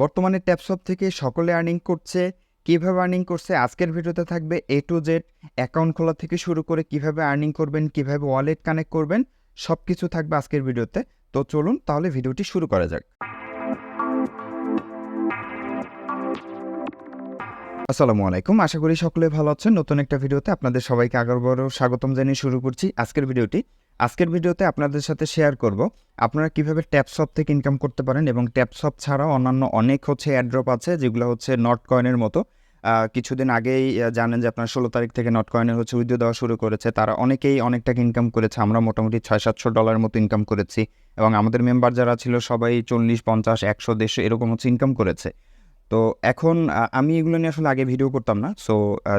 বর্তমানে ট্যাপসপ থেকে সকলে আর্নিং করছে। কীভাবে আর্নিং করছে? আজকের ভিডিওতে থাকবে এ টু জেড অ্যাকাউন্ট খোলা থেকে শুরু করে কীভাবে আর্নিং করবেন, কীভাবে ওয়ালেট কানেক্ট করবেন সব কিছু থাকবে আজকের ভিডিওতে। তো চলুন তাহলে ভিডিওটি শুরু করা যাক। আসসালামু আলাইকুম, আশা করি সকলে ভালো আছেন। নতুন একটা ভিডিওতে আপনাদের সবাইকে আগরবারও স্বাগতম জানিয়ে শুরু করছি আজকের ভিডিওটি। আজকের ভিডিওতে আপনাদের সাথে শেয়ার করব, আপনারা কীভাবে ট্যাপসপ থেকে ইনকাম করতে পারেন এবং ট্যাপসপ ছাড়াও অন্যান্য অনেক হচ্ছে অ্যাড্রপ আছে, যেগুলো হচ্ছে নট কয়েনের মতো কিছুদিন আগেই জানেন যে আপনার ষোলো তারিখ থেকে নট কয়েনের হচ্ছে উইডিও দেওয়া শুরু করেছে। তারা অনেকেই অনেক টাকা ইনকাম করেছে, আমরা মোটামুটি ছয় সাতশো ডলারের মতো ইনকাম করেছি। এবং আমাদের মেম্বার যারা ছিল, সবাই চল্লিশ, পঞ্চাশ, একশো, দেড়শো, এরকম হচ্ছে ইনকাম করেছে। তো এখন আমি এগুলো নিয়ে আসলে আগে ভিডিও করতাম না। সো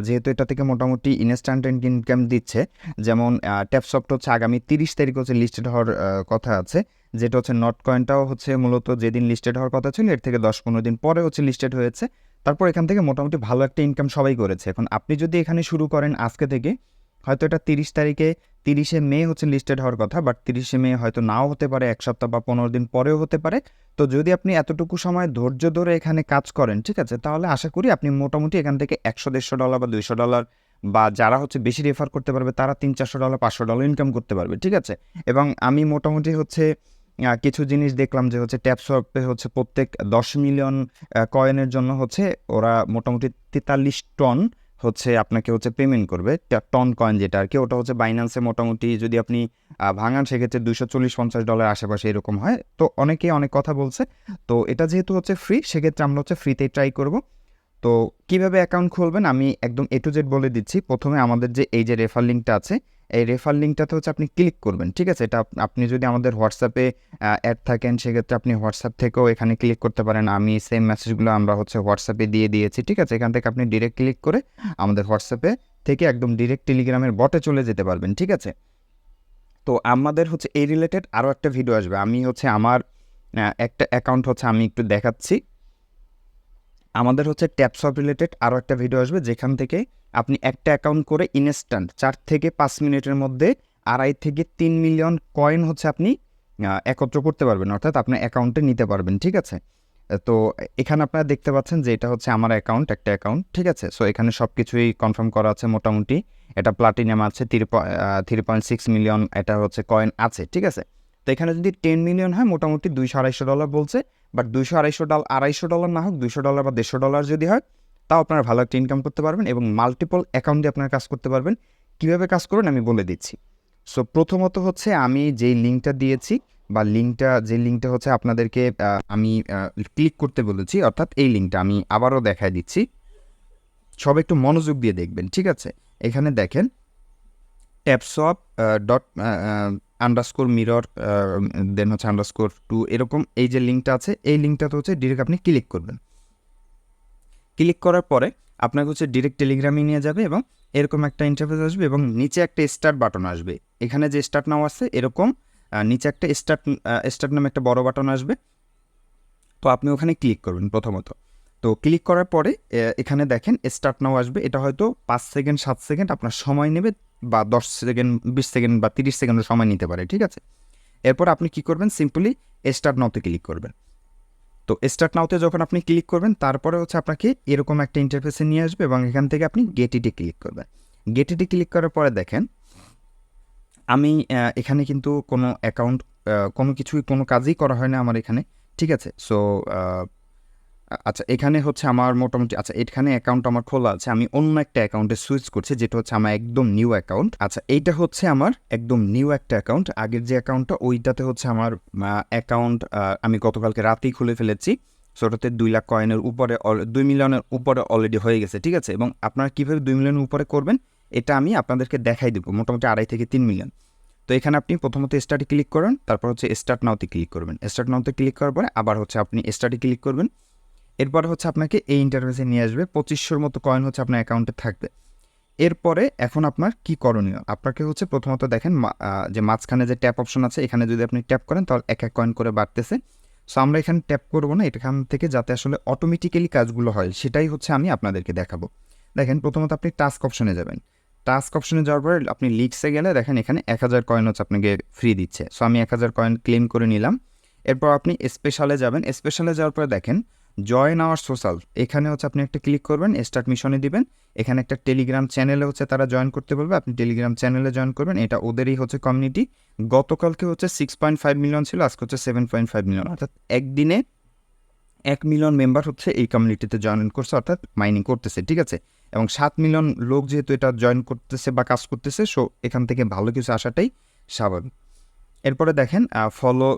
যেহেতু এটা থেকে মোটামুটি ইনস্ট্যান্ট ইনকাম দিচ্ছে, যেমন ট্যাপসফট হচ্ছে আগামী তিরিশ তারিখ হচ্ছে লিস্টেড হওয়ার কথা আছে। যেটা হচ্ছে নট কয়েনটাও হচ্ছে মূলত যেদিন লিস্টেড হওয়ার কথা ছিল, এর থেকে দশ পনেরো দিন পরে হচ্ছে লিস্টেড হয়েছে। তারপর এখান থেকে মোটামুটি ভালো একটা ইনকাম সবাই করেছে। এখন আপনি যদি এখানে শুরু করেন আজকে থেকে, হয়তো এটা তিরিশ তারিখে তিরিশে মে হচ্ছে লিস্টেড হওয়ার কথা বাট তিরিশে মে হয়তো নাও হতে পারে, এক সপ্তাহ বা পনেরো দিন পরেও হতে পারে। তো যদি আপনি এতটুকু সময় ধৈর্য ধরে এখানে কাজ করেন, ঠিক আছে, তাহলে আশা করি আপনি মোটামুটি এখান থেকে একশো, দেড়শো ডলার বা দুইশো ডলার বা যারা হচ্ছে বেশি রেফার করতে পারবে, তারা তিন, চারশো ডলার পাঁচশো ডলার ইনকাম করতে পারবে, ঠিক আছে? এবং আমি মোটামুটি হচ্ছে কিছু জিনিস দেখলাম যে হচ্ছে ট্যাপসপে হচ্ছে প্রত্যেক দশ মিলিয়ন কয়েনের জন্য হচ্ছে ওরা মোটামুটি তেতাল্লিশ টন হচ্ছে আপনাকে হচ্ছে পেমেন্ট করবে। টন কয়েন যেটা আর কি ওটা হচ্ছে বাইন্যান্সে মোটামুটি যদি আপনি ভাঙান, সেক্ষেত্রে দুশো চল্লিশ পঞ্চাশ ডলার আশেপাশে এরকম হয়। তো অনেকেই অনেক কথা বলছে। তো এটা যেহেতু হচ্ছে ফ্রি সেক্ষেত্রে আমরা হচ্ছে ফ্রিতেই ট্রাই করব। তো কীভাবে অ্যাকাউন্ট খুলবেন? আমি একদম এ টু জেড বলে দিচ্ছি। প্রথমে আমাদের যে এই যে রেফার লিঙ্কটা আছে, এই রেফার লিঙ্কটাতে হচ্ছে আপনি ক্লিক করবেন, ঠিক আছে? এটা আপনি যদি আমাদের হোয়াটসঅ্যাপে অ্যাড থাকেন, সেক্ষেত্রে আপনি হোয়াটসঅ্যাপ থেকেও এখানে ক্লিক করতে পারেন। আমি সেম মেসেজগুলো আমরা হচ্ছে হোয়াটসঅ্যাপে দিয়ে দিয়েছি, ঠিক আছে? এখান থেকে আপনি ডিরেক্ট ক্লিক করে আমাদের হোয়াটসঅ্যাপে থেকে একদম ডিরেক্ট টেলিগ্রামের বটে চলে যেতে পারবেন, ঠিক আছে? তো আমাদের হচ্ছে এই রিলেটেড আরও একটা ভিডিও আসবে। আমি হচ্ছে আমার একটা অ্যাকাউন্ট হচ্ছে আমি একটু দেখাচ্ছি। আমাদের হচ্ছে ট্যাপসপ রিলেটেড আরও একটা ভিডিও আসবে, যেখান থেকে আপনি একটা অ্যাকাউন্ট করে ইনস্ট্যান্ট চার থেকে পাঁচ মিনিটের মধ্যে আড়াই থেকে তিন মিলিয়ন কয়েন হচ্ছে আপনি একত্র করতে পারবেন, অর্থাৎ আপনার অ্যাকাউন্টে নিতে পারবেন, ঠিক আছে? তো এখানে আপনারা দেখতে পাচ্ছেন যে এটা হচ্ছে আমার অ্যাকাউন্ট একটা অ্যাকাউন্ট ঠিক আছে? সো এখানে সব কিছুই কনফার্ম করা আছে মোটামুটি। এটা প্লাটিনাম আছে three three point six million এটা হচ্ছে কয়েন আছে, ঠিক আছে? তো এখানে যদি টেন মিলিয়ন হয়, মোটামুটি দুইশো আড়াইশো ডলার বলছে। বাট দুইশো আড়াইশো ডলার আড়াইশো ডলার না হোক, দুইশো ডলার বা দেড়শো ডলার যদি হয়, তাও আপনারা ভালো একটা ইনকাম করতে পারবেন এবং মাল্টিপল অ্যাকাউন্ট আপনারা কাজ করতে পারবেন। কীভাবে কাজ করবেন আমি বলে দিচ্ছি। সো প্রথমত হচ্ছে আমি যেই লিঙ্কটা দিয়েছি বা লিঙ্কটা যে লিঙ্কটা হচ্ছে আপনাদেরকে আমি ক্লিক করতে বলেছি, অর্থাৎ এই লিঙ্কটা আমি আবারও দেখায় দিচ্ছি। সব একটু মনোযোগ দিয়ে দেখবেন, ঠিক আছে? এখানে দেখেন TapSwap dot underscore mirror then হচ্ছে আন্ডারস্কোর টু এরকম এই যে লিঙ্কটা আছে, এই লিঙ্কটাতে হচ্ছে ডিরেক্ট আপনি ক্লিক করবেন। ক্লিক করার পরে আপনাকে হচ্ছে ডিরেক্ট টেলিগ্রামে নিয়ে যাবে এবং এরকম একটা ইন্টারফেস আসবে এবং নিচে একটা স্টার্ট বাটন আসবে। এখানে যে স্টার্ট নাও আছে, এরকম নিচে একটা স্টার্ট স্টার্ট নামে একটা বড় বাটন আসবে। তো আপনি ওখানে ক্লিক করবেন প্রথমত। তো ক্লিক করার পরে এখানে দেখেন স্টার্ট নাও আসবে। এটা হয়তো পাঁচ সেকেন্ড, সাত সেকেন্ড, আপনার সময় নেবে বা দশ সেকেন্ড, বিশ সেকেন্ড বা তিরিশ সেকেন্ডের সময় নিতে পারে, ঠিক আছে? এরপর আপনি কি করবেন? সিম্পলি স্টার্ট নাওতে ক্লিক করবেন। তো স্টার্ট নাওতে যখন আপনি ক্লিক করবেন, তারপরে হচ্ছে আপনাকে এরকম একটা ইন্টারফেসে নিয়ে আসবে এবং এখান থেকে আপনি গেটিটি ক্লিক করবেন। গেটিটি ক্লিক করার পরে দেখেন, আমি এখানে কিন্তু কোনো অ্যাকাউন্ট কোনো কিছুই, কোনো কাজই করা হয় না আমার এখানে, ঠিক আছে? সো আচ্ছা এখানে হচ্ছে আমার মোটামুটি আচ্ছা এখানে অ্যাকাউন্ট আমার খোলা আছে। আমি অন্য একটা অ্যাকাউন্টে সুইচ করছি, যেটা হচ্ছে আমার একদম নিউ অ্যাকাউন্ট আচ্ছা এইটা হচ্ছে আমার একদম নিউ একটা অ্যাকাউন্ট আগের যে অ্যাকাউন্টটা ওইটাতে হচ্ছে আমার অ্যাকাউন্ট আমি গতকালকে রাতেই খুলে ফেলেছি। সো ওটাতে দুই লাখ কয়েনের উপরে দুই মিলিয়নের উপরে অলরেডি হয়ে গেছে, ঠিক আছে? এবং আপনারা কীভাবে দুই মিলিয়নের উপরে করবেন, এটা আমি আপনাদেরকে দেখাই দেবো, মোটামুটি আড়াই থেকে তিন মিলিয়ন। তো এখানে আপনি প্রথমত স্টার্টে ক্লিক করেন, তারপর হচ্ছে স্টার্ট নাওতে ক্লিক করবেন। স্টার্ট নাওতে ক্লিক করার পরে আবার হচ্ছে আপনি স্টার্টে ক্লিক করবেন। এরপর হচ্ছে আপনাকে এই ইন্টারভেসে নিয়ে আসবে। পঁচিশশোর মতো কয়েন হচ্ছে আপনার অ্যাকাউন্টে থাকবে। এরপরে এখন আপনার কি করণীয়? আপনাকে হচ্ছে প্রথমত দেখেন যে মাঝখানে যে ট্যাপ অপশন আছে, এখানে যদি আপনি ট্যাপ করেন, তাহলে এক এক কয়েন করে বাড়তেছে। সো আমরা এখানে ট্যাপ করব না, এখান থেকে যাতে আসলে অটোমেটিক্যালি কাজগুলো হয়, সেটাই হচ্ছে আমি আপনাদেরকে দেখাবো। দেখেন, প্রথমত আপনি টাস্ক অপশনে যাবেন। টাস্ক অপশনে যাওয়ার পরে আপনি লিক্সে গেলে দেখেন, এখানে এক হাজার কয়েন হচ্ছে আপনাকে ফ্রি দিচ্ছে। সো আমি এক হাজার কয়েন ক্লেম করে নিলাম। এরপর আপনি স্পেশালে যাবেন। স্পেশালে যাওয়ার পরে দেখেন জয়েন আওয়ার সোশ্যাল এখানে হচ্ছে আপনি একটা ক্লিক করবেন স্টার্ট মিশনে দিবেন। এখানে একটা টেলিগ্রাম চ্যানেলে হচ্ছে তারা জয়েন করতে বলবে। আপনি টেলিগ্রাম চ্যানেলে জয়েন করবেন। এটা ওদেরই হচ্ছে কমিউনিটি গতকালকে হচ্ছে সিক্স পয়েন্ট ফাইভ মিলিয়ন ছিল, আজকে হচ্ছে সেভেন পয়েন্ট ফাইভ মিলিয়ন অর্থাৎ একদিনে এক মিলিয়ন মেম্বার হচ্ছে এই কমিউনিটিতে জয়েন করছে, অর্থাৎ মাইনিং করতেছে, ঠিক আছে? এবং সাত মিলিয়ন লোক যেহেতু এটা জয়েন করতেছে বা কাজ করতেছে সো এখান থেকে ভালো কিছু আসাটাই স্বাভাবিক। এরপরে দেখেন ফলো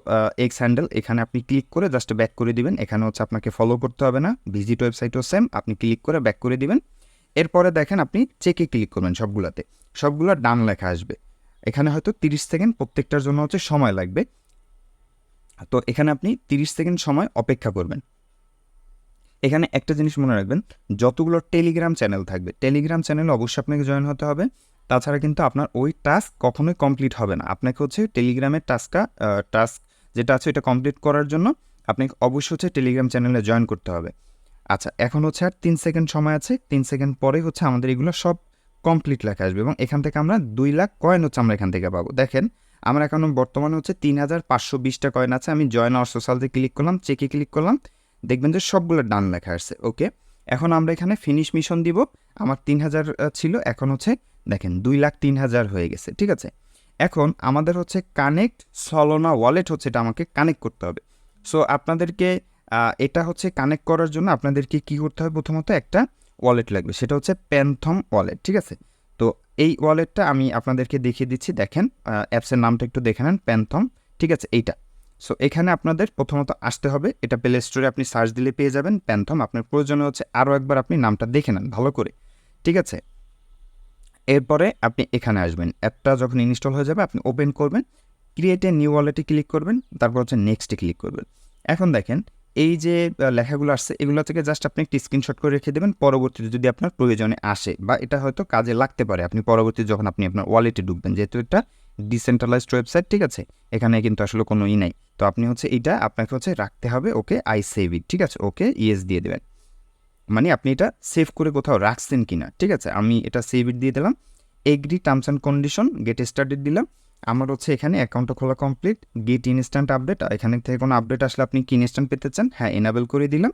এক্স হ্যান্ডেল এখানে আপনি ক্লিক করে জাস্ট ব্যাক করে দিবেন। এখানে হচ্ছে আপনাকে ফলো করতে হবে না। ভিজিট ওয়েবসাইটও সেম আপনি ক্লিক করে ব্যাক করে দিবেন। এরপরে দেখেন, আপনি চেকে ক্লিক করবেন সবগুলোতে। সবগুলো ডান লেখা আসবে। এখানে হয়তো তিরিশ সেকেন্ড প্রত্যেকটার জন্য হচ্ছে সময় লাগবে। তো এখানে আপনি তিরিশ সেকেন্ড সময় অপেক্ষা করবেন। এখানে একটা জিনিস মনে রাখবেন, যতগুলো টেলিগ্রাম চ্যানেল থাকবে টেলিগ্রাম চ্যানেলে অবশ্যই আপনাকে জয়েন হতে হবে। তাছাড়া কিন্তু আপনার ওই টাস্ক কখনোই কমপ্লিট হবে না। আপনাকে হচ্ছে টেলিগ্রামের টাস্কটা টাস্ক যেটা আছে এটা কমপ্লিট করার জন্য আপনাকে অবশ্যই হচ্ছে টেলিগ্রাম চ্যানেলে জয়েন করতে হবে। আচ্ছা এখন হচ্ছে আর তিন সেকেন্ড সময় আছে। তিন সেকেন্ড পরে হচ্ছে আমাদের এগুলো সব কমপ্লিট লেখা আসবে এবং এখান থেকে আমরা দুই লাখ কয়েন হচ্ছে আমরা এখান থেকে পাবো। দেখেন, আমার এখন বর্তমানে হচ্ছে তিন হাজার পাঁচশো বিশটা কয়েন আছে। আমি জয়েন আওয়ার সোশ্যালতে ক্লিক করলাম চেকে ক্লিক করলাম। দেখবেন যে সবগুলো ডান লেখা আসছে। ওকে এখন আমরা এখানে ফিনিশ মিশন দিব। আমার তিন হাজার ছিল, এখন হচ্ছে দেখেন, দুই লাখ তিন হাজার হয়ে গেছে, ঠিক আছে? এখন আমাদের হচ্ছে কানেক্ট সলোনা ওয়ালেট হচ্ছে এটা আমাকে কানেক্ট করতে হবে। সো আপনাদেরকে এটা হচ্ছে কানেক্ট করার জন্য আপনাদেরকে কি করতে হবে? প্রথমত একটা ওয়ালেট লাগবে, সেটা হচ্ছে প্যান্থম ওয়ালেট ঠিক আছে? তো এই ওয়ালেটটা আমি আপনাদেরকে দেখিয়ে দিচ্ছি, দেখেন অ্যাপসের নামটা একটু দেখে নেন প্যান্থম ঠিক আছে? এইটা। সো এখানে আপনাদের প্রথমত আসতে হবে, এটা প্লে স্টোরে আপনি সার্চ দিলে পেয়ে যাবেন প্যান্থম আপনার প্রয়োজনে হচ্ছে আরও একবার আপনি নামটা দেখে নেন, ভালো করে, ঠিক আছে? এরপরে আপনি এখানে আসবেন। অ্যাপটা যখন ইনস্টল হয়ে যাবে, আপনি ওপেন করবেন, ক্রিয়েট এ নিউ ওয়ালেটে ক্লিক করবেন, তারপর হচ্ছে নেক্সটে ক্লিক করবেন। এখন দেখেন, এই যে লেখাগুলো আসছে, এগুলো থেকে জাস্ট আপনি একটি স্ক্রিনশট করে রেখে দেবেন, পরবর্তীতে যদি আপনার প্রয়োজনে আসে বা এটা হয়তো কাজে লাগতে পারে, আপনি পরবর্তী যখন আপনি আপনার ওয়ালেটে ঢুকবেন, যেহেতু এটা ডিসেন্ট্রালাইজড ওয়েবসাইট, ঠিক আছে? এখানে কিন্তু আসলে কোনো ই নাই। তো আপনি হচ্ছে এটা আপনাকে হচ্ছে রাখতে হবে, ওকে, আই সেভ ইট, ঠিক আছে? ওকে ইয়েস দিয়ে দেবেন। মানে আপনি এটা সেভ করে কোথাও রাখছেন কি না ঠিক আছে? আমি এটা সেভ দিয়ে দিলাম। Agree terms and condition get started দিলাম। আমার হচ্ছে এখানে অ্যাকাউন্টটা খোলা কমপ্লিট গেট ইনস্ট্যান্ট আপডেট এখানে থেকে কোনো আপডেট আসলে আপনি কি ইনস্ট্যান্ট পেতে চান হ্যাঁ এনাবেল করে দিলাম।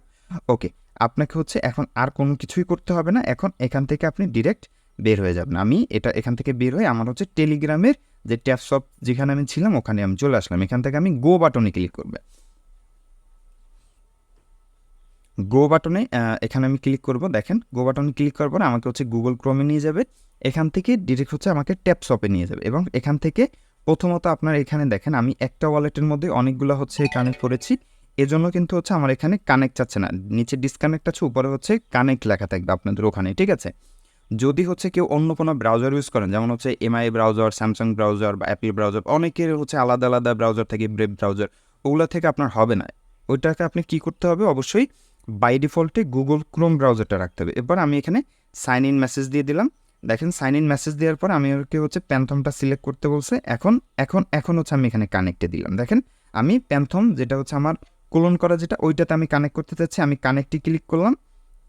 ওকে আপনাকে হচ্ছে এখন আর কোনো কিছুই করতে হবে না, এখন এখান থেকে আপনি ডিরেক্ট বের হয়ে যাবেন। আমি এটা এখান থেকে বের হয়ে আমার হচ্ছে টেলিগ্রামের যে ট্যাপসপ যেখানে আমি ছিলাম, ওখানে আমি চলে আসলাম। এখান থেকে আমি গো বাটনে ক্লিক করবে। গো বাটনে এখানে আমি ক্লিক করব, দেখেন। গো বাটনে ক্লিক করার পরে আমাকে হচ্ছে গুগল ক্রোমে নিয়ে যাবে। এখান থেকে ডিরেক্ট হচ্ছে আমাকে ট্যাপসপে নিয়ে যাবে এবং এখান থেকে প্রথমত আপনার এখানে দেখেন, আমি একটা ওয়ালেটের মধ্যে অনেকগুলো হচ্ছে কানেক্ট করেছি। এজন্য কিন্তু হচ্ছে আমার এখানে কানেক্ট চাচ্ছে না। নিচে ডিসকানেক্ট আছে, উপরে হচ্ছে কানেক্ট লেখা থাকবে আপনাদের ওখানে, ঠিক আছে? যদি হচ্ছে কেউ অন্য কোনো ব্রাউজার ইউজ করেন, যেমন হচ্ছে এমআই ব্রাউজার স্যামসাং ব্রাউজার বা অ্যাপেল ব্রাউজার অনেকের হচ্ছে আলাদা আলাদা ব্রাউজার থেকে ব্রেভ ব্রাউজার ওগুলো থেকে আপনার হবে না। ওইটাকে আপনি কি করতে হবে? অবশ্যই বাই ডিফল্টে গুগল ক্রোম ব্রাউজারটা রাখতে হবে। এবার আমি এখানে সাইন ইন মেসেজ দিয়ে দিলাম। দেখেন সাইন ইন মেসেজ দেওয়ার পর আমি ওকে হচ্ছে প্যান্থমটা সিলেক্ট করতে বলছে। এখন এখন এখন হচ্ছে আমি এখানে কানেক্টে দিলাম। দেখেন, আমি প্যান্থম যেটা হচ্ছে আমার কোলন করা যেটা, ওইটাতে আমি কানেক্ট করতে চাচ্ছি আমি কানেক্টে ক্লিক করলাম।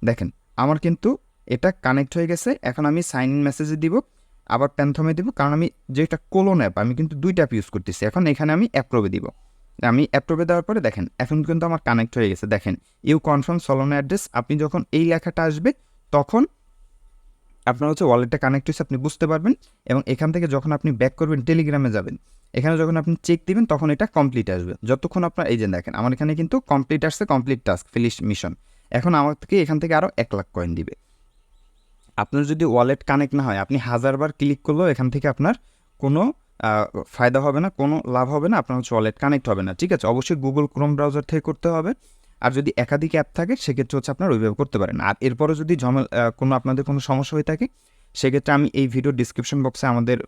দেখেন, আমার কিন্তু এটা কানেক্ট হয়ে গেছে। এখন আমি সাইন ইন মেসেজে দিব, আবার প্যান্থমে দিব। কারণ আমি যেটা কোলন অ্যাপ আমি কিন্তু দুইটা অ্যাপ ইউজ করতেছি। এখন এখানে আমি অ্যাপ্রোভে দিব। আমি অ্যাপ্রোভে দেওয়ার পরে দেখেন, এখন কিন্তু আমার কানেক্ট হয়ে গেছে। দেখেন ইউ কনফার্ম সলোন অ্যাড্রেস আপনি যখন এই লেখাটা আসবে, তখন আপনার হচ্ছে ওয়ালেটটা কানেক্ট হয়েছে, আপনি বুঝতে পারবেন এবং এখান থেকে যখন আপনি ব্যাক করবেন টেলিগ্রামে যাবেন। এখানে যখন আপনি চেক দিবেন, তখন এটা কমপ্লিট আসবে। যতক্ষণ আপনার, এই যে দেখেন, আমার এখানে কিন্তু কমপ্লিট আসছে কমপ্লিট টাস্ক ফিলিশ মিশন এখন আমার থেকে এখান থেকে আরও এক লাখ কয়েন দিবে। আপনার যদি ওয়ালেট কানেক্ট না হয়, আপনি হাজারবার ক্লিক করলেও এখান থেকে আপনার কোনো ফায়দা হবে না, কোনো লাভ হবে না, আপনার হচ্ছে ওয়ালেট কানেক্ট হবে না, ঠিক আছে? অবশ্যই গুগল ক্রোম ব্রাউজার থেকে করতে হবে। আর যদি একাধিক অ্যাপ থাকে, সেক্ষেত্রে হচ্ছে আপনার ওইভাবে করতে পারেন। আর এরপরে যদি ঝামেল কোনো আপনাদের কোনো সমস্যা হয়ে থাকে, সেক্ষেত্রে আমি এই ভিডিও ডিসক্রিপশন বক্সে আমাদের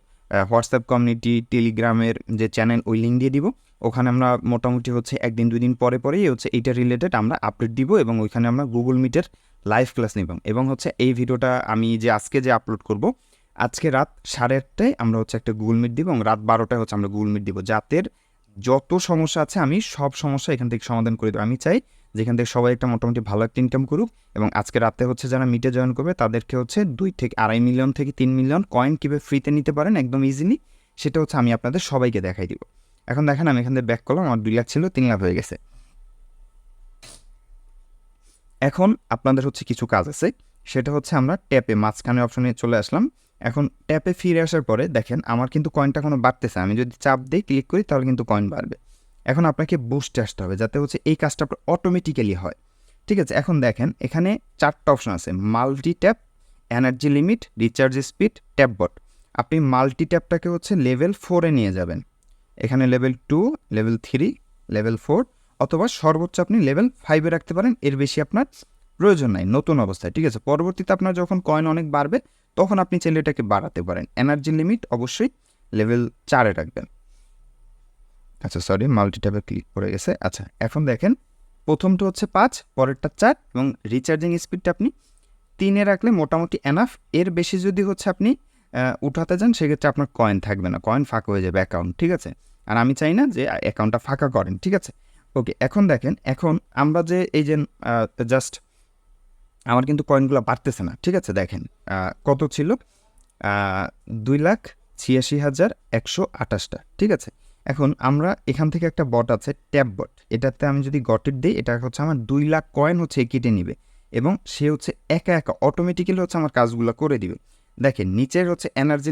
হোয়াটসঅ্যাপ কমিউনিটি টেলিগ্রামের যে চ্যানেল ওই লিঙ্ক দিয়ে দিব। ওখানে আমরা মোটামুটি হচ্ছে একদিন দুই দিন পরে, পরেই হচ্ছে এইটা রিলেটেড আমরা আপডেট দিব এবং ওইখানে আমরা গুগল মিটের লাইভ ক্লাস নিব। এবং হচ্ছে এই ভিডিওটা আমি যে আজকে যে আপলোড করব আজকে রাত সাড়ে আটটায় আমরা হচ্ছে একটা গুগল মিট দিব এবং রাত বারোটায় হচ্ছে আমরা গুগল মিট দিব। যাদের যত সমস্যা আছে, আমি সব সমস্যা এখান থেকে সমাধান করে দেবো। আমি চাই যেখান থেকে সবাই একটা মোটামুটি ভালো একটা ইনকাম করুক এবং আজকে রাতে হচ্ছে যারা মিটে জয়েন করবে, তাদেরকে হচ্ছে দুই থেকে আড়াই মিলিয়ন থেকে তিন মিলিয়ন কয়েন কীভাবে ফ্রিতে নিতে পারেন একদম ইজিলি সেটা হচ্ছে আমি আপনাদের সবাইকে দেখাই দিব। এখন দেখেন, আমি এখান থেকে ব্যাক করলাম, আমার দুই লাখ ছিল, তিন লাখ হয়ে গেছে। এখন আপনাদের হচ্ছে কিছু কাজ আছে, সেটা হচ্ছে আমরা ট্যাপে মাঝখানে অপশনে চলে আসলাম। এখন ট্যাপে ফিরে আসার পরে দেখেন আমার কিন্তু কয়েনটা কোনো বাড়তেছে। আমি যদি চাপ দিই ক্লিক করি, তাহলে কিন্তু কয়েন বাড়বে। এখন আপনাকে বুস্টে আসতে হবে, যাতে হচ্ছে এই কাজটা আপনার অটোমেটিক্যালি হয়। ঠিক আছে, এখন দেখেন, এখানে চারটা অপশন আছে। Multi tap energy limit recharge speed tap bot আপনি মাল্টি ট্যাপটাকে হচ্ছে লেভেল ফোরে নিয়ে যাবেন। এখানে level two level three level four অথবা সর্বোচ্চ আপনি লেভেল ফাইভে রাখতে পারেন। এর বেশি আপনার প্রয়োজন নাই, নতুন অবস্থায়। ঠিক আছে, পরবর্তীতে আপনার যখন কয়েন অনেক বাড়বে তখন আপনি চাইলে এটাকে বাড়াতে পারেন। এনার্জি লিমিট অবশ্যই লেভেল চারে রাখবেন। আচ্ছা সরি মাল্টি ট্যাবে ক্লিক করে গেছে। আচ্ছা এখন দেখেন, প্রথমটা হচ্ছে পাঁচ, পরেরটা চার এবং রিচার্জিং স্পিডটা আপনি তিনে রাখলে মোটামুটি এনাফ এর বেশি যদি হচ্ছে আপনি উঠাতে যান, সেক্ষেত্রে আপনার কয়েন থাকবে না। কয়েন ফাঁকা হয়ে যাবে অ্যাকাউন্ট ঠিক আছে? আর আমি চাই না যে অ্যাকাউন্টটা ফাঁকা করেন, ঠিক আছে? ওকে এখন দেখেন, এখন আমরা যে, এই যে জাস্ট আমার কিন্তু কয়েনগুলো বাড়তেছে না। ঠিক আছে, দেখেন কত ছিল? দুই লাখ ছিয়াশি হাজার একশো আঠাশটা। ঠিক আছে, এখন আমরা এখান থেকে একটা বট আছে ট্যাব বট। এটাতে আমি যদি গটের দিই, এটা হচ্ছে আমার দুই লাখ কয়েন হচ্ছে কেটে নিবে এবং সে হচ্ছে একা একা অটোমেটিক্যালি হচ্ছে আমার কাজগুলো করে দিবে। দেখেন, নিচের হচ্ছে এনার্জি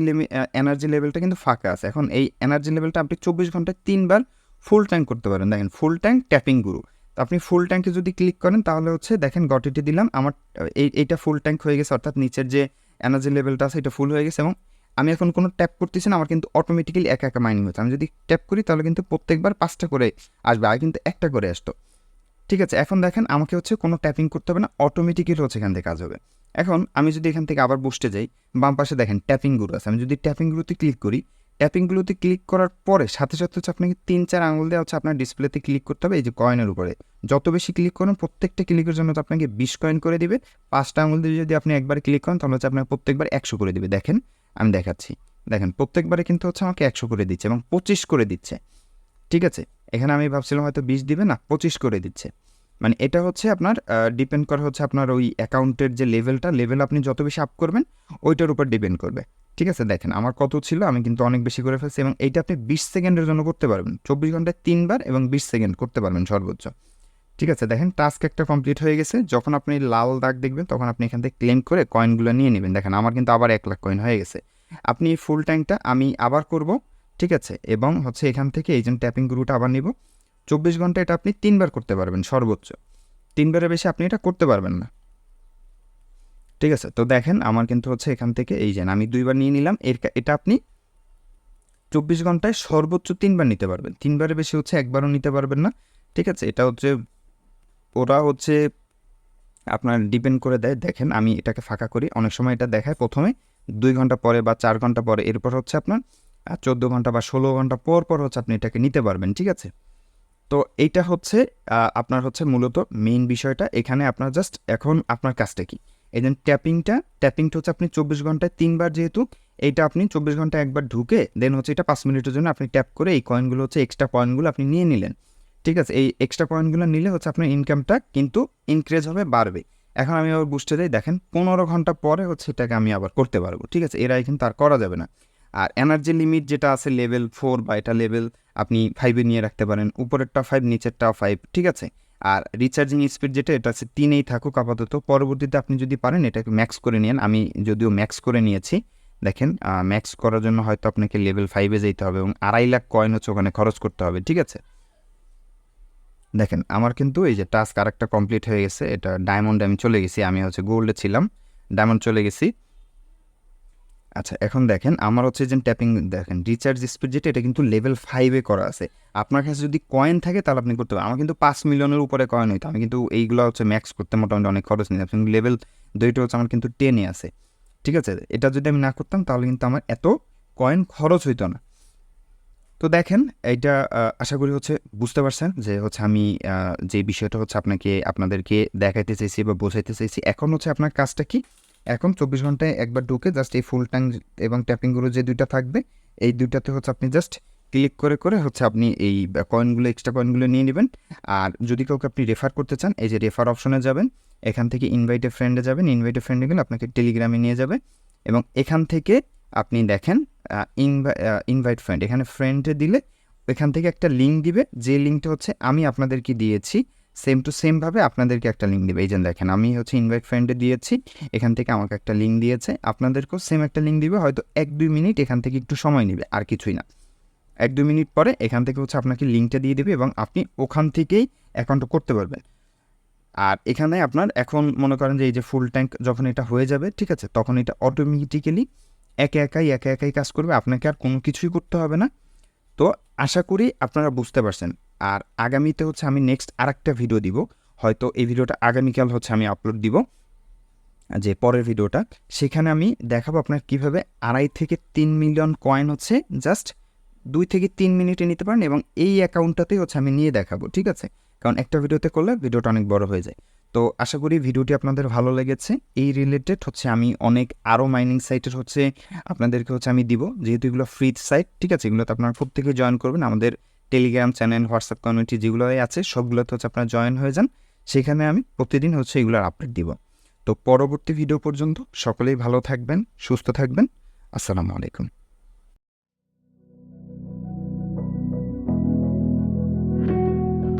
এনার্জি লেভেলটা কিন্তু ফাঁকা আছে। এখন এই এনার্জি লেভেলটা আপনি চব্বিশ ঘন্টায় তিনবার ফুল ট্যাঙ্ক করতে পারেন। দেখেন ফুল ট্যাঙ্ক ট্যাপিং গুরু আপনি ফুল ট্যাঙ্কে যদি ক্লিক করেন, তাহলে হচ্ছে দেখেন গটিটি দিলাম। আমার, এই, এইটা ফুল ট্যাঙ্ক হয়ে গেছে, অর্থাৎ নিচের যে এনার্জি লেভেলটা আছে, এটা ফুল হয়ে গেছে। এবং আমি এখন কোনো ট্যাপ করতেছি না, আমার কিন্তু অটোমেটিক্যালি একা একা মাইনিং হচ্ছে। আমি যদি ট্যাপ করি, তাহলে কিন্তু প্রত্যেকবার পাঁচটা করে আসবে আর কিন্তু একটা করে আসতো। ঠিক আছে, এখন দেখেন আমাকে হচ্ছে কোনো ট্যাপিং করতে হবে না অটোমেটিক্যালি হচ্ছে এখান থেকে কাজ হবে। এখন আমি যদি এখান থেকে আবার বসতে যাই, বাম পাশে দেখেন ট্যাপিংগুলো আছে। আমি যদি ট্যাপিং গুলোতে ক্লিক করি ট্যাপিংগুলোতে ক্লিক করার পরে সাথে সাথে হচ্ছে আপনাকে তিন, চার আঙুল দেওয়া হচ্ছে আপনার ডিসপ্লেতে ক্লিক করতে হবে, এই যে কয়েনের উপরে। যত বেশি ক্লিক করেন প্রত্যেকটা ক্লিকের জন্য তো আপনাকে বিশ কয়েন করে দিবে। পাঁচটা আঙুল দিয়ে যদি আপনি একবার ক্লিক করেন তাহলে হচ্ছে আপনাকে প্রত্যেকবার একশো করে দিবে। দেখেন, আমি দেখাচ্ছি। দেখেন, প্রত্যেকবারে কিন্তু হচ্ছে আমাকে একশো করে দিচ্ছে এবং পঁচিশ করে দিচ্ছে। ঠিক আছে? এখানে আমি ভাবছিলাম হয়তো বিশ দিবে, না, পঁচিশ করে দিচ্ছে। মানে এটা হচ্ছে আপনার ডিপেন্ড করে হচ্ছে আপনার ওই অ্যাকাউন্টের যে লেভেলটা লেভেল আপনি যত বেশি আপ করবেন, ওইটার উপর ডিপেন্ড করবে। ঠিক আছে, দেখেন আমার কত ছিল, আমি কিন্তু অনেক বেশি করে ফেলছি এবং এইটা আপনি বিশ সেকেন্ডের জন্য করতে পারবেন। চব্বিশ ঘন্টায় তিনবার এবং বিশ সেকেন্ড করতে পারবেন সর্বোচ্চ। ঠিক আছে, দেখেন টাস্ক একটা কমপ্লিট হয়ে গেছে, যখন আপনি লাল দাগ দেখবেন তখন আপনি এখান থেকে ক্লেম করে কয়েনগুলো নিয়ে নেবেন। দেখেন আমার কিন্তু আবার এক লাখ কয়েন হয়ে গেছে। আপনি ফুল ট্যাঙ্কটা আমি আবার করব, ঠিক আছে, এবং হচ্ছে এখান থেকে এই যে ট্যাপিং গ্রুটা আবার নিব। চব্বিশ ঘণ্টা এটা আপনি তিনবার করতে পারবেন সর্বোচ্চ। তিনবারের বেশি আপনি এটা করতে পারবেন না। ঠিক আছে? তো দেখেন আমার কিন্তু হচ্ছে এখান থেকে এই যে, আমি দুইবার নিয়ে নিলাম। এর এটা আপনি চব্বিশ ঘন্টায় সর্বোচ্চ তিনবার নিতে পারবেন। তিনবারের বেশি হচ্ছে একবারও নিতে পারবেন না। ঠিক আছে? এটা হচ্ছে, ওরা হচ্ছে আপনার ডিপেন্ড করে দেয়। দেখেন আমি এটাকে ফাঁকা করি। অনেক সময় এটা দেখায় প্রথমে, দুই ঘণ্টা পরে বা চার ঘণ্টা পরে। এরপর হচ্ছে আপনার চোদ্দ ঘণ্টা বা ষোলো ঘণ্টা পর পর হচ্ছে আপনি এটাকে নিতে পারবেন। ঠিক আছে? তো এইটা হচ্ছে আপনার হচ্ছে মূলত মেইন বিষয়টা। এখানে আপনার জাস্ট এখন আপনার কাজটা কি? এই যে ট্যাপিংটা ট্যাপিংটা হচ্ছে আপনি চব্বিশ ঘন্টায় তিনবার যেহেতু, এইটা আপনি চব্বিশ ঘন্টায় একবার ঢুকে দেন হচ্ছে এটা পাঁচ মিনিটের জন্য আপনি ট্যাপ করে এই কয়েনগুলো হচ্ছে এক্সট্রা পয়েন্টগুলো আপনি নিয়ে নিলেন। ঠিক আছে? এই এক্সট্রা পয়েন্টগুলো নিলে হচ্ছে আপনার ইনকামটা কিন্তু ইনক্রিজ হবে, বাড়বে। এখন আমি আবার বুঝতে যাই দেখেন, পনেরো ঘণ্টা পরে হচ্ছে এটাকে আমি আবার করতে পারব। ঠিক আছে? এরাই কিন্তু আর করা যাবে না। আর এনার্জি লিমিট যেটা আছে লেভেল ফোর বা এটা লেভেল আপনি ফাইভে নিয়ে রাখতে পারেন উপরেরটা ফাইভ নিচেরটা ফাইভ ঠিক আছে? আর রিচার্জিং স্পিড যেটা, এটা আছে তিনেই থাকুক আপাতত। পরবর্তীতে আপনি যদি পারেন, এটাকে ম্যাক্স করে নিন আমি যদিও ম্যাক্স করে নিয়েছি, দেখেন ম্যাক্স করার জন্য হয়তো আপনাকে লেভেল ফাইভে যেতে হবে এবং আড়াই লাখ কয়েন হচ্ছে ওখানে খরচ করতে হবে, ঠিক আছে? দেখেন, আমার কিন্তু এই যে টাস্ক আরেকটা কমপ্লিট হয়ে গেছে, এটা ডায়মন্ডে আমি চলে গেছি, আমি হচ্ছে গোল্ডে ছিলাম। ডায়মন্ড চলে গেছি। আচ্ছা এখন দেখেন, আমার হচ্ছে যে ট্যাপিং দেখেন রিচার্জ স্পিড যেটা, এটা কিন্তু লেভেল ফাইভে করা আছে। আপনার কাছে যদি কয়েন থাকে, তাহলে আপনি করতে পারেন। আমার কিন্তু পাঁচ মিলিয়নের উপরে কয়েন হইতো। আমি কিন্তু এইগুলো হচ্ছে ম্যাক্স করতে মোটামুটি অনেক খরচ নিই। আপনি লেভেল দুইটা হচ্ছে আমার কিন্তু টেনে আছে। ঠিক আছে? এটা যদি আমি না করতাম, তাহলে কিন্তু আমার এত কয়েন খরচ হইতো না। তো দেখেন, এইটা আশা করি হচ্ছে বুঝতে পারছেন যে হচ্ছে আমি যে বিষয়টা হচ্ছে আপনাকে, আপনাদেরকে দেখাইতে চাইছি বা বোঝাইতে চাইছি, এখন হচ্ছে আপনার কাজটা কি? এখন চব্বিশ ঘন্টায় একবার ঢুকে জাস্ট এই ফুল ট্যাঙ্ক এবং ট্যাপিংগুলো যে দুইটা থাকবে, এই দুইটাতে হচ্ছে আপনি জাস্ট ক্লিক করে করে হচ্ছে আপনি এই কয়েনগুলো এক্সট্রা কয়েনগুলো নিয়ে নেবেন। আর যদি কাউকে আপনি রেফার করতে চান, এই যে রেফার অপশনে যাবেন, এখান থেকে ইনভাইটে ফ্রেন্ডে যাবেন ইনভাইটে ফ্রেন্ডে গেলে আপনাকে টেলিগ্রামে নিয়ে যাবে এবং এখান থেকে আপনি দেখেন ইনভাই ইনভাইট ফ্রেন্ড এখানে ফ্রেন্ডে দিলে এখান থেকে একটা লিঙ্ক দিবে, যে লিঙ্কটা হচ্ছে আমি আপনাদেরকে দিয়েছি সেম টু সেমভাবে আপনাদেরকে একটা লিঙ্ক দেবে। এই যে দেখেন, আমি হচ্ছে ইনভাইট ফ্রেন্ডে দিয়েছি, এখান থেকে আমাকে একটা লিঙ্ক দিয়েছে। আপনাদেরকেও সেম একটা লিঙ্ক দিবে, হয়তো এক দুই মিনিট এখান থেকে একটু সময় নেবে, আর কিছুই না। এক দুই মিনিট পরে এখান থেকে হচ্ছে আপনাকে লিঙ্কটা দিয়ে দেবে এবং আপনি ওখান থেকেই অ্যাকাউন্টটা করতে পারবেন। আর এখানে আপনার এখন মনে করেন যে এই যে ফুল ট্যাঙ্ক যখন এটা হয়ে যাবে, ঠিক আছে, তখন এটা অটোমেটিক্যালি একে একাই একে একাই কাজ করবে। আপনাকে আর কোনো কিছুই করতে হবে না। তো আশা করি আপনারা বুঝতে পারছেন। আর আগামীতে হচ্ছে আমি নেক্সট আর একটা ভিডিও দিব। হয়তো এই ভিডিওটা আগামীকাল হচ্ছে আমি আপলোড দিব, যে পরের ভিডিওটা সেখানে আমি দেখাবো আপনার কীভাবে আড়াই থেকে তিন মিলিয়ন কয়েন হচ্ছে জাস্ট দুই থেকে তিন মিনিটে নিতে পারেন এবং এই অ্যাকাউন্টটাতেই হচ্ছে আমি নিয়ে দেখাবো, ঠিক আছে? কারণ একটা ভিডিওতে করলে ভিডিওটা অনেক বড় হয়ে যায়। তো আশা করি ভিডিওটি আপনাদের ভালো লেগেছে। এই রিলেটেড হচ্ছে আমি অনেক আরও মাইনিং সাইটের হচ্ছে আপনাদেরকে হচ্ছে আমি দিব। যেহেতু এগুলো ফ্রি সাইট ঠিক আছে? এগুলোতে আপনারা প্রত্যেকে জয়েন করবেন। আমাদের টেলিগ্রাম চ্যানেল হোয়াটসঅ্যাপ কমিউনিটি যেগুলোই আছে, সবগুলোতে হচ্ছে আপনারা জয়েন হয়ে যান। সেখানে আমি প্রতিদিন হচ্ছে এগুলোর আপডেট দিব। তো পরবর্তী ভিডিও পর্যন্ত সকলেই ভালো থাকবেন, সুস্থ থাকবেন। আসসালামু আলাইকুম।